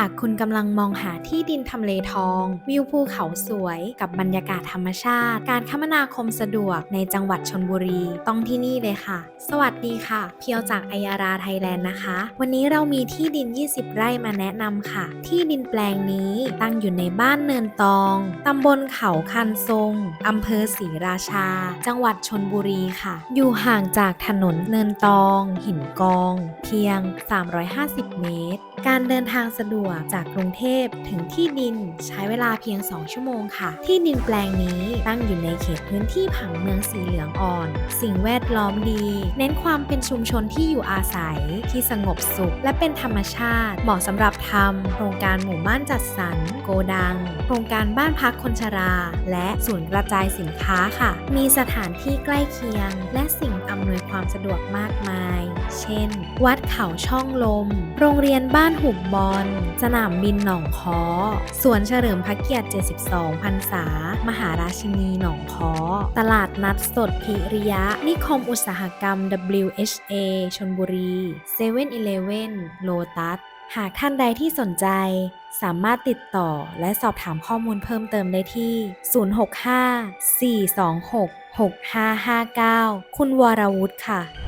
ากคุณกำลังมองหาที่ดินทำเลทอง วิวภูเขาสวยกับบรรยากาศธรรมชาติ การคมนาคมสะดวกในจังหวัดชนบุรี ต้องที่นี่เลยค่ะ สวัสดีค่ะ เพียวจากไอยาราไทยแลนด์นะคะ วันนี้เรามีที่ดิน 20 ไร่มาแนะนำค่ะ ที่ดินแปลงนี้ตั้งอยู่ในบ้านเนินตองตำบลเขาคันทรงอำเภอศรีราชา จังหวัดชนบุรีค่ะ อยู่ห่างจากถนนเนินตอง หินกอง เพียง 350 เมตร การเดินทางสะดวกจากกรุงเทพถึงที่ดินใช้เวลาเพียง 2 ชั่วโมงค่ะ ที่ดินแปลงนี้ตั้งอยู่ในเขตพื้นที่ผังเมืองสีเหลืองอ่อน สิ่งแวดล้อมดี เน้นความเป็นชุมชนที่อยู่อาศัยที่สงบสุข และเป็นธรรมชาติ เหมาะสำหรับทำโครงการหมู่บ้านจัดสรร โกดัง โครงการบ้านพักคนชรา และศูนย์กระจายสินค้าค่ะ มีสถานที่ใกล้เคียง และสิ่งอำนวยความสะดวกมากมาย เช่น วัดเขาช่องลม โรงเรียนบ้านหุบบอลสนามบินหนองคอสวนเฉลิมพระเกียรติ 72 พรรษา มหาราชินีหนองคอตลาดนัดสดพิริยะ นิคมอุตสาหกรรม WHA ชนบุรี7 e เ e ่ e อโลตัสหากท่านใดที่สนใจ สามารถติดต่อและสอบถามข้อมูลเพิ่มเติมได้ที่ 065 426 6559 คุณวรวุฒิค่ะ